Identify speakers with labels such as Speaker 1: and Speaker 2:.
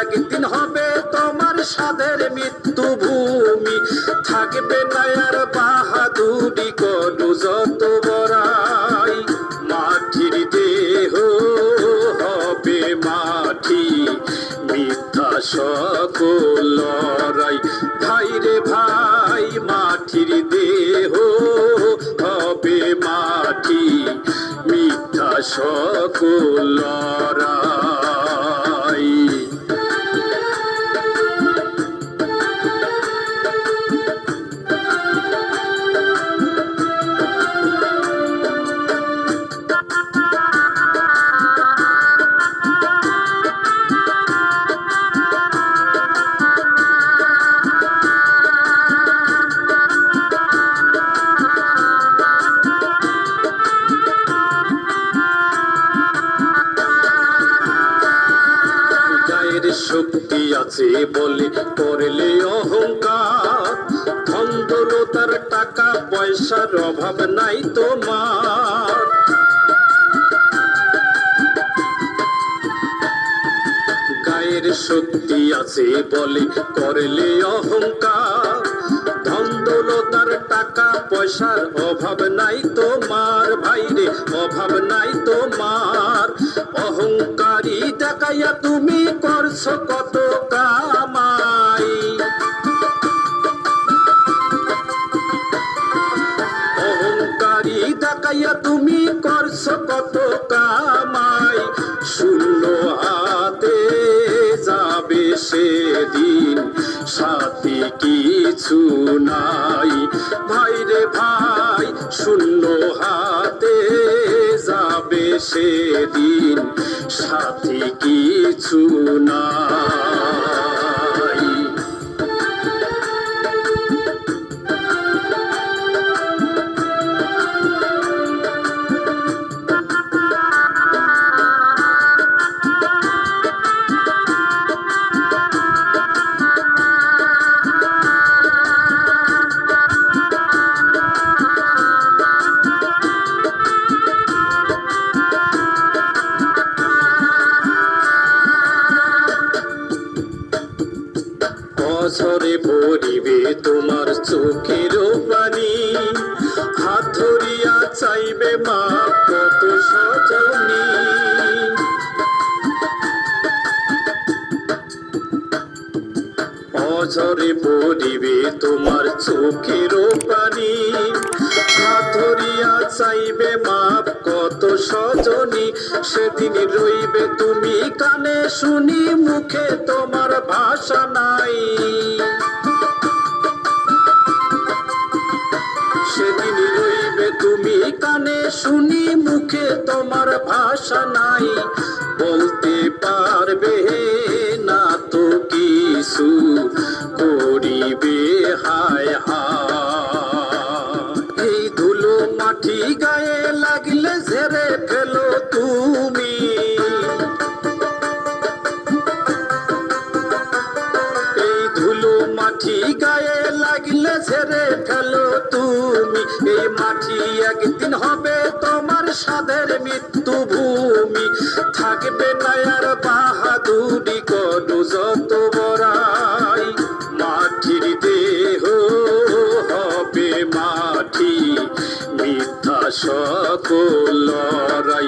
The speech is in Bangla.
Speaker 1: একদিন হবে তোমার সাদের মৃত্যু ভূমি থাকবে না আর বাহাদুরি করু যত বড়াই। মাটির দেহ হবে মাটি, মিথ্যা সকল লড়াই। ভাই রে ভাই, মাটির দেহ হবে মাটি, মিথ্যা সকল আছে বলে করলে অহংকার। ধন টাকা, পয়সার অভাব নাই তোমার। গায়ের শক্তি আছে বলে করলে অহংকার। ধন দৌলতার টাকা, পয়সার অভাব নাই তোমার। দেখাইয়া তুমি করছ কত কামাই। অহংকারী দেখাইয়া তুমি করছ কত কামাই। শূন্য হাতে যাবে সেদিন, সাথী কিছু নাই। ভাই রে ভাই, শূন্য হাতে সেদিন সাথে কিছু নাই অঝরে ভরিবে তোমার চোখের পানি হাত ধরিয়া চাইবে মা কত সজনী। অঝরে ভরিবে তোমার চোখের পানি হাত ধরিয়া চাইবে মাপ কত সজনী সেদিন রইবে তুমি কানে শুনি, মুখে তোমার ভাষা নাই। সেদিন রইবে তুমি কানে শুনি, মুখে তোমার ভাষা নাই। বলতে পারবে না তো কিছু, করিবে হায় হায়। এই ধুলো মাটি গায়ে মাটি গায়ে লাগলে ছেড়ে ফেলো তুমি। এই মাটি একদিন হবে তোমার সাদের মৃত্যু ভূমি। থাকবে না আর বাহাদুরি করু যত বড়াই। মাটির দেহ হবে মাটি, মিথ্যা সকল লড়াই।